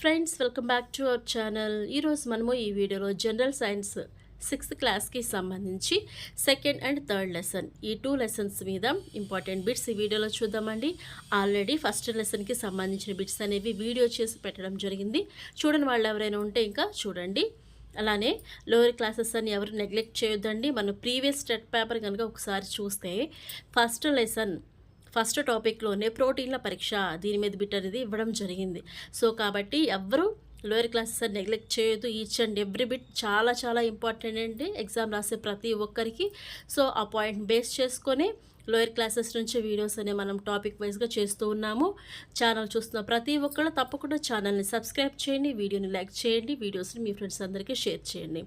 Friends welcome back to our channel ఈరోజు మనము ఈ వీడియోలో జనరల్ సైన్స్ సిక్స్త్ క్లాస్కి సంబంధించి సెకండ్ అండ్ థర్డ్ లెసన్ ఈ టూ లెసన్స్ మీద ఇంపార్టెంట్ బిట్స్ ఈ వీడియోలో చూద్దామండి. ఆల్రెడీ ఫస్ట్ లెసన్కి సంబంధించిన బిట్స్ అనేవి వీడియో చేసి పెట్టడం జరిగింది. చూడని వాళ్ళు ఎవరైనా ఉంటే ఇంకా చూడండి. అలానే లోయర్ క్లాసెస్ అని ఎవరు నెగ్లెక్ట్ చేయొద్దండి. మనం ప్రీవియస్ స్టెట్ పేపర్ కనుక ఒకసారి చూస్తే ఫస్ట్ లెసన్ ఫస్ట్ టాపిక్లోనే ప్రోటీన్ల పరీక్ష దీని మీద బిట్ అనేది ఇవ్వడం జరిగింది. సో కాబట్టి ఎవరు లోయర్ క్లాసెస్ అని నెగ్లెక్ట్ చేయొద్దు. ఈచ్ అండ్ ఎవ్రీ బిట్ చాలా చాలా ఇంపార్టెంట్ అండి. ఎగ్జామ్ రాసే ప్రతి ఒక్కరికి. సో ఆ పాయింట్ బేస్ చేసుకొని లోయర్ క్లాసెస్ నుంచి వీడియోస్ అనే మనం టాపిక్ వైజ్గా చేస్తూ ఉన్నాము. ఛానల్ చూస్తున్న ప్రతి ఒక్కళ్ళు తప్పకుండా ఛానల్ని సబ్స్క్రైబ్ చేయండి. వీడియోని లైక్ చేయండి. వీడియోస్ని మీ ఫ్రెండ్స్ అందరికీ షేర్ చేయండి.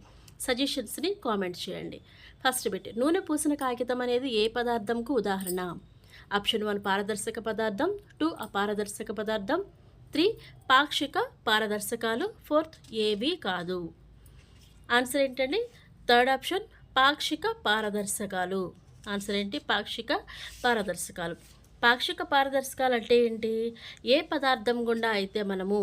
సజెషన్స్ని కామెంట్ చేయండి. ఫస్ట్ బిట్ నూనె పూసిన కాగితం అనేది ఏ పదార్థంకు ఉదాహరణ? ఆప్షన్ వన్ పారదర్శక పదార్థం టూ అపారదర్శక పదార్థం త్రీ పాక్షిక పారదర్శకాలు ఫోర్త్ ఏవి కాదు. ఆన్సర్ ఏంటండి? థర్డ్ ఆప్షన్ పాక్షిక పారదర్శకాలు. ఆన్సర్ ఏంటి? పాక్షిక పారదర్శకాలు. పాక్షిక పారదర్శకాలు అంటే ఏంటి? ఏ పదార్థం గుండా అయితే మనము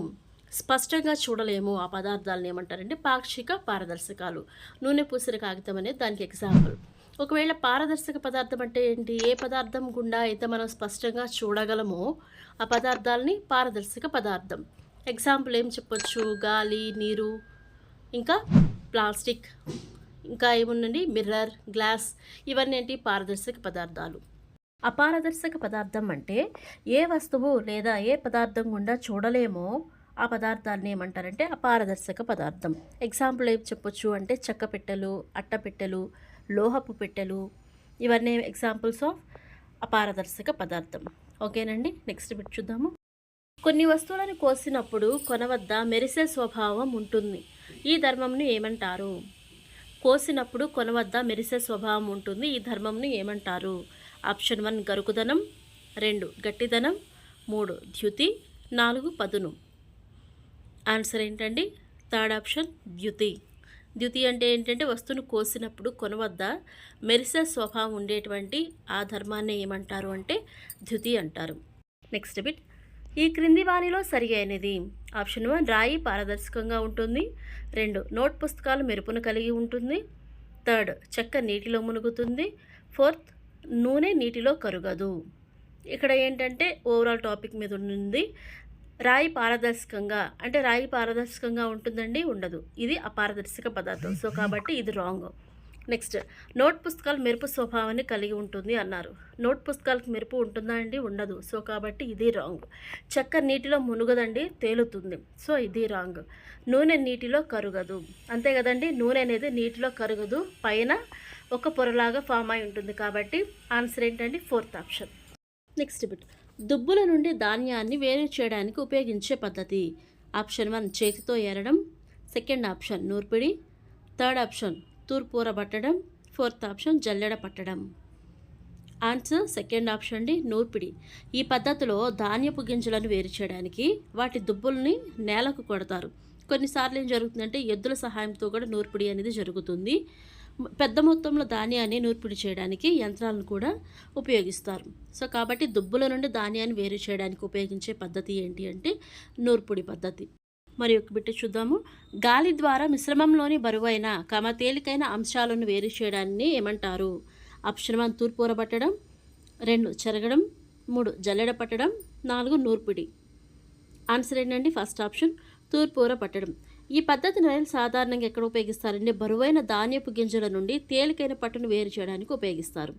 స్పష్టంగా చూడలేము ఆ పదార్థాలను ఏమంటారంటే పాక్షిక పారదర్శకాలు. నూనె పూసిన కాగితం అనేది దానికి ఎగ్జాంపుల్ ఒకవేళ పారదర్శక పదార్థం అంటే ఏంటి? ఏ పదార్థం గుండా అయితే మనం స్పష్టంగా చూడగలమో ఆ పదార్థాలని పారదర్శక పదార్థం. ఎగ్జాంపుల్ ఏం చెప్పొచ్చు? గాలి నీరు ఇంకా ప్లాస్టిక్ ఇంకా ఏముందండి? మిర్రర్ గ్లాస్ ఇవన్నీ ఏంటి? పారదర్శక పదార్థాలు. అపారదర్శక పదార్థం అంటే ఏ వస్తువు లేదా ఏ పదార్థం గుండా చూడలేమో ఆ పదార్థాన్ని ఏమంటారంటే అపారదర్శక పదార్థం. ఎగ్జాంపుల్ ఏం చెప్పొచ్చు అంటే చెక్క పెట్టెలు అట్ట పెట్టెలు లోహపు పెట్టెలు ఇవన్నీ ఎగ్జాంపుల్స్ ఆఫ్ అపారదర్శక పదార్థం. ఓకేనండి? నెక్స్ట్ బిట్ చూద్దాము. కొన్ని వస్తువులను కోసినప్పుడు కొన వద్ద మెరిసే స్వభావం ఉంటుంది. ఈ ధర్మంను ఏమంటారు? కోసినప్పుడు కొన వద్ద మెరిసే స్వభావం ఉంటుంది. ఈ ధర్మంను ఏమంటారు? ఆప్షన్ వన్ గరుకుదనం. రెండు గట్టిదనం. మూడు ద్యుతి. నాలుగు పదును. ఆన్సర్ ఏంటండి? థర్డ్ ఆప్షన్ ద్యుతి. ద్యుతి అంటే ఏంటంటే వస్తువును కోసినప్పుడు కొనవద్ద? మెరిసే స్వభావం ఉండేటువంటి ఆ ధర్మాన్ని ఏమంటారు అంటే ద్యుతి అంటారు. నెక్స్ట్ బిట్ ఈ క్రింది వాణిలో సరి అయినది. ఆప్షన్ వన్ రాయి పారదర్శకంగా ఉంటుంది. రెండు నోట్ పుస్తకాలు మెరుపును కలిగి ఉంటుంది. థర్డ్ చెక్క నీటిలో మునుగుతుంది. ఫోర్త్ నూనె నీటిలో కరుగదు. ఇక్కడ ఏంటంటే ఓవరాల్ టాపిక్ మీద ఉంది. రాయి పారదర్శకంగా అంటే రాయి పారదర్శకంగా ఉంటుందండి ఉండదు. ఇది అపారదర్శక పదార్థం. సో కాబట్టి ఇది రాంగ్. నెక్స్ట్ నోట్ పుస్తకాలు మెరుపు స్వభావాన్ని కలిగి ఉంటుంది అన్నారు. నోట్ పుస్తకాలకు మెరుపు ఉంటుందా అండి? ఉండదు. సో కాబట్టి ఇది రాంగ్. చెక్క నీటిలో మునుగదండి తేలుతుంది. సో ఇది రాంగ్. నూనె నీటిలో కరుగదు. అంతే కదండి నూనె అనేది నీటిలో కరుగదు పైన ఒక పొరలాగా ఫామ్ అయి ఉంటుంది. కాబట్టి ఆన్సర్ ఏంటండి? Fourth option. Next bit. దుబ్బుల నుండి ధాన్యాన్ని వేరు చేయడానికి ఉపయోగించే పద్ధతి. ఆప్షన్ వన్ చేతితో ఏరడం. సెకండ్ ఆప్షన్ నూర్పిడి. థర్డ్ ఆప్షన్ తూర్పూర పట్టడం. ఫోర్త్ ఆప్షన్ జల్లెడ పట్టడం. ఆన్సర్ సెకండ్ ఆప్షన్ అండి నూర్పిడి. ఈ పద్ధతిలో ధాన్యపు గింజలను వేరు చేయడానికి వాటి దుబ్బుల్ని నేలకు కొడతారు. కొన్నిసార్లు ఏం జరుగుతుందంటే ఎద్దుల సహాయంతో కూడా నూర్పిడి అనేది జరుగుతుంది. పెద్ద మొత్తంలో ధాన్యాన్ని నూర్పిడి చేయడానికి యంత్రాలను కూడా ఉపయోగిస్తారు. సో కాబట్టి దుబ్బుల నుండి ధాన్యాన్ని వేరు చేయడానికి ఉపయోగించే పద్ధతి ఏంటి అంటే నూర్పిడి పద్ధతి. మరి ఒక బిట్ట చూద్దాము. గాలి ద్వారా మిశ్రమంలోని బరువైన కమ తేలికైన అంశాలను వేరు చేయడాన్ని ఏమంటారు? ఆప్షన్ వన్ పట్టడం రెండు చెరగడం. మూడు జల్లెడ పట్టడం. నాలుగు నూర్పిడి. ఆన్సర్ ఏంటండి? ఫస్ట్ ఆప్షన్ తూర్పూర పట్టడం ఈ పద్ధతిని సాధారణంగా ఎక్కడ ఉపయోగిస్తారంటే బరువైన ధాన్యపు గింజల నుండి తేలికైన పట్టును వేరు చేయడానికి ఉపయోగిస్తారు.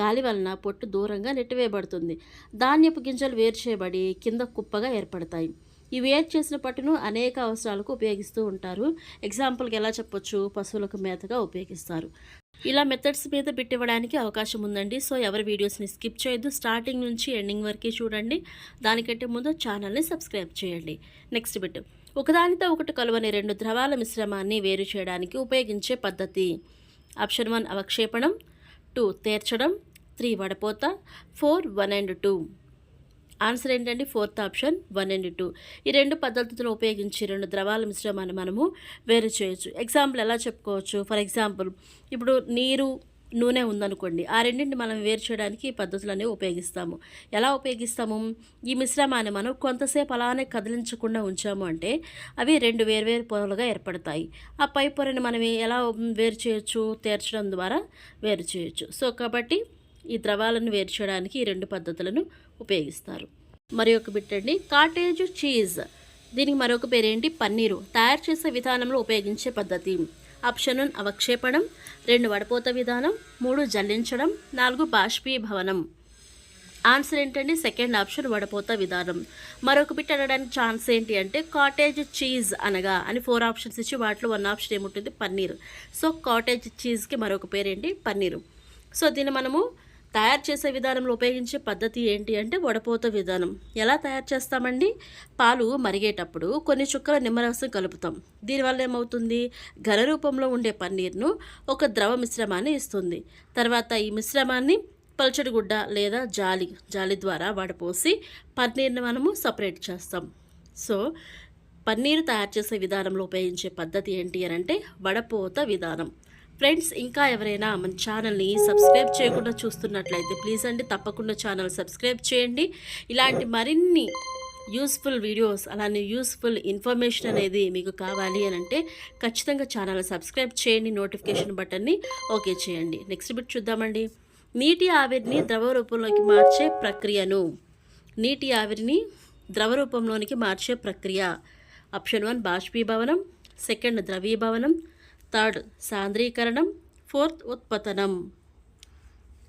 గాలి వలన పొట్టు దూరంగా నెట్టివేయబడుతుంది. ధాన్యపు గింజలు వేరు చేయబడి కింద కుప్పగా ఏర్పడతాయి. ఈ వేరు చేసిన పట్టును అనేక అవసరాలకు ఉపయోగిస్తూ ఉంటారు. ఎగ్జాంపుల్కి ఎలా చెప్పొచ్చు? పశువులకు మేతగా ఉపయోగిస్తారు. ఇలా మెథడ్స్ మీద పెట్టివ్వడానికి అవకాశం ఉందండి. సో ఎవరి వీడియోస్ని స్కిప్ చేయొద్దు. స్టార్టింగ్ నుంచి ఎండింగ్ వరకు చూడండి. దానికంటే ముందు ఛానల్ని సబ్స్క్రైబ్ చేయండి. నెక్స్ట్ బిట్ ఒకదానితో ఒకటి కలువని రెండు ద్రవాల మిశ్రమాన్ని వేరు చేయడానికి ఉపయోగించే పద్ధతి. ఆప్షన్ వన్ అవక్షేపణం. టూ తేర్చడం. త్రీ వడపోత. Four one and two. Answer ఏంటంటే fourth option one and two. ఈ రెండు పద్ధతులను ఉపయోగించి రెండు ద్రవాల మిశ్రమాన్ని మనము వేరు చేయొచ్చు. ఎగ్జాంపుల్ ఎలా చెప్పుకోవచ్చు? ఫర్ ఎగ్జాంపుల్ ఇప్పుడు నీరు నూనె ఉందనుకోండి ఆ రెండింటిని మనం వేరు చేయడానికి ఈ పద్ధతులు అనేవి ఉపయోగిస్తాము. ఎలా ఉపయోగిస్తాము? ఈ మిశ్రమాన్ని మనం కొంతసేపు అలానే కదిలించకుండా ఉంచాము అంటే అవి రెండు వేరువేరు పొరలుగా ఏర్పడతాయి. ఆ పై పొరని మనం ఎలా వేరు చేయొచ్చు తేర్చడం ద్వారా వేరు చేయొచ్చు సో కాబట్టి ఈ ద్రవాలను వేరు చేయడానికి ఈ రెండు పద్ధతులను ఉపయోగిస్తారు. మరి ఒక బిట్టండి కాటేజ్ చీజ్ దీనికి మరొక పేరేంటి? పన్నీరు తయారు చేసే విధానంలో ఉపయోగించే పద్ధతి. ఆప్షన్ వన్ అవక్షేపణం రెండు వడపోత విధానం మూడు జల్లించడం నాలుగు బాష్పీభవనం. ఆన్సర్ ఏంటండి? సెకండ్ ఆప్షన్ వడపోత విధానం. మరొక బిట్ అనడానికి ఛాన్స్ ఏంటి అంటే కాటేజ్ చీజ్ అనగా అని ఫోర్ ఆప్షన్స్ ఇచ్చి వాటిలో వన్ ఆప్షన్ ఏముంటుంది? పన్నీర్. సో కాటేజ్ చీజ్కి మరొక పేరేంటి? పన్నీరు. సో దీన్ని మనము తయారు చేసే విధానంలో ఉపయోగించే పద్ధతి ఏంటి అంటే వడపోత విధానం. ఎలా తయారు చేస్తామండి? పాలు మరిగేటప్పుడు కొన్ని చుక్కల నిమ్మరసం కలుపుతాం. దీనివల్ల ఏమవుతుంది? ఘన రూపంలో ఉండే పన్నీర్ను ఒక ద్రవ మిశ్రమాన్ని ఇస్తుంది. తర్వాత ఈ మిశ్రమాన్ని పల్చడి గుడ్డ లేదా జాలి జాలి ద్వారా వడపోసి పన్నీర్ని మనము సపరేట్ చేస్తాం. సో పన్నీరు తయారు చేసే విధానంలో ఉపయోగించే పద్ధతి ఏంటి అని అంటే వడపోత విధానం. ఫ్రెండ్స్ ఇంకా ఎవరైనా మన ఛానల్ని సబ్స్క్రైబ్ చేయకుండా చూస్తున్నట్లయితే ప్లీజ్ అండి తప్పకుండా ఛానల్ సబ్స్క్రైబ్ చేయండి. ఇలాంటి మరిన్ని యూస్ఫుల్ వీడియోస్ అలానే యూస్ఫుల్ ఇన్ఫర్మేషన్ అనేది మీకు కావాలి అని అంటే ఖచ్చితంగా ఛానల్ సబ్స్క్రైబ్ చేయండి నోటిఫికేషన్ బటన్ని ఓకే చేయండి. నెక్స్ట్ బిట్ చూద్దామండి. నీటి ఆవిరిని ద్రవ రూపంలోకి మార్చే ప్రక్రియను. నీటి ఆవిరిని ద్రవ రూపంలోనికి మార్చే ప్రక్రియ. ఆప్షన్ వన్ బాష్పీభవనం. సెకండ్ ద్రవీభవనం. థర్డ్ సాంద్రీకరణం ఫోర్త్ ఉత్పతనం.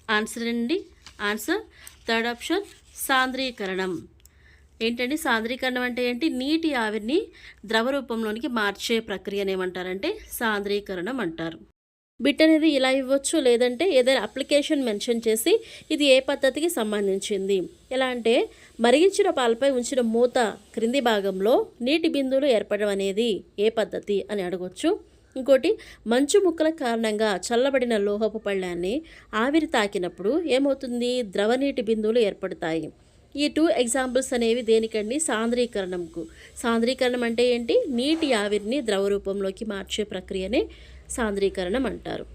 ఆన్సర్ అండి? ఆన్సర్ థర్డ్ ఆప్షన్ సాంద్రీకరణం. ఏంటండి? సాంద్రీకరణం అంటే ఏంటి? నీటి ఆవిరిని ద్రవ రూపంలోనికి మార్చే ప్రక్రియను ఏమంటారంటే సాంద్రీకరణం అంటారు. బిట్ అనేది ఇలా ఇవ్వచ్చు లేదంటే ఏదైనా అప్లికేషన్ మెన్షన్ చేసి ఇది ఏ పద్ధతికి సంబంధించింది? ఎలా అంటే మరిగించిన పాలపై ఉంచిన మూత క్రింది భాగంలో నీటి బిందువులు ఏర్పడడం అనేది ఏ పద్ధతి అని అడగొచ్చు. ఇంకోటి మంచు ముక్కల కారణంగా చల్లబడిన లోహపు పళ్ళాన్ని ఆవిరి తాకినప్పుడు ఏమవుతుంది? ద్రవనీటి బిందువులు ఏర్పడతాయి. ఈ టూ ఎగ్జాంపుల్స్ అనేవి దేనికండి? సాంద్రీకరణంకు. సాంద్రీకరణం అంటే ఏంటి? నీటి ఆవిరిని ద్రవ రూపంలోకి మార్చే ప్రక్రియనే సాంద్రీకరణం అంటారు.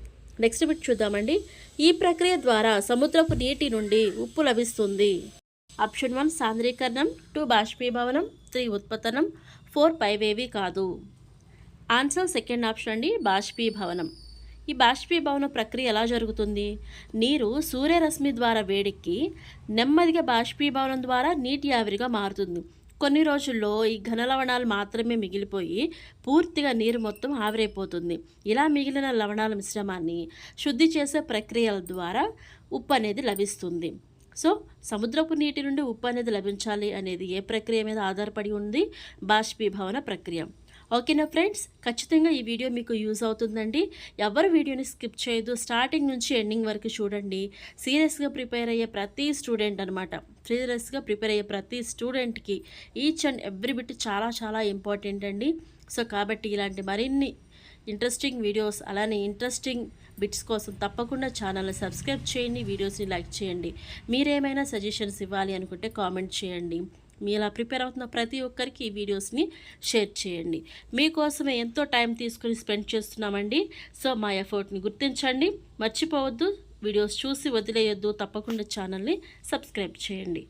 నెక్స్ట్ బిట్ చూద్దామండి. ఈ ప్రక్రియ ద్వారా సముద్రపు నీటి నుండి ఉప్పు లభిస్తుంది. ఆప్షన్ వన్ సాంద్రీకరణం. టూ బాష్పీభవనం. త్రీ ఉత్పతనం. ఫోర్ పైవేవి కాదు. ఆన్సర్ సెకండ్ ఆప్షన్ అండి బాష్పీభవనం. ఈ బాష్పీభవన ప్రక్రియ ఎలా జరుగుతుంది? నీరు సూర్యరశ్మి ద్వారా వేడెక్కి నెమ్మదిగా బాష్పీభవనం ద్వారా నీటి ఆవిరిగా మారుతుంది. కొన్ని రోజుల్లో ఈ ఘన లవణాలు మాత్రమే మిగిలిపోయి పూర్తిగా నీరు మొత్తం ఆవిరైపోతుంది. ఇలా మిగిలిన లవణాల మిశ్రమాన్ని శుద్ధి చేసే ప్రక్రియల ద్వారా ఉప్పు అనేది లభిస్తుంది. సో సముద్రపు నీటి నుండి ఉప్పు అనేది లభించాలి అనేది ఏ ప్రక్రియ మీద ఆధారపడి ఉంది? బాష్పీభవన ప్రక్రియ. ఓకేనా ఫ్రెండ్స్ ఖచ్చితంగా ఈ వీడియో మీకు యూజ్ అవుతుందండి. ఎవరు వీడియోని స్కిప్ చేయదు స్టార్టింగ్ నుంచి ఎండింగ్ వరకు చూడండి. సీరియస్గా ప్రిపేర్ అయ్యే ప్రతి స్టూడెంట్ అనమాట సీరియస్గా ప్రిపేర్ అయ్యే ప్రతి స్టూడెంట్కి ఈచ్ అండ్ ఎవ్రీ బిట్ చాలా చాలా ఇంపార్టెంట్ అండి. సో కాబట్టి ఇలాంటి మరిన్ని ఇంట్రెస్టింగ్ వీడియోస్ అలానే ఇంట్రెస్టింగ్ బిట్స్ కోసం తప్పకుండా ఛానల్ని సబ్స్క్రైబ్ చేయండి వీడియోస్ని లైక్ చేయండి. మీరేమైనా సజెషన్స్ ఇవ్వాలి అనుకుంటే కామెంట్ చేయండి. మీ ఇలా ప్రిపేర్ అవుతున్న ప్రతి ఒక్కరికి ఈ వీడియోస్ని షేర్ చేయండి. మీకోసమే ఎంతో టైం తీసుకుని స్పెండ్ చేస్తున్నామండి. సో మా ఎఫర్ట్ని గుర్తించండి. మర్చిపోవద్దు. వీడియోస్ చూసి వదిలేయొద్దు. తప్పకుండా ఛానల్ని సబ్స్క్రైబ్ చేయండి.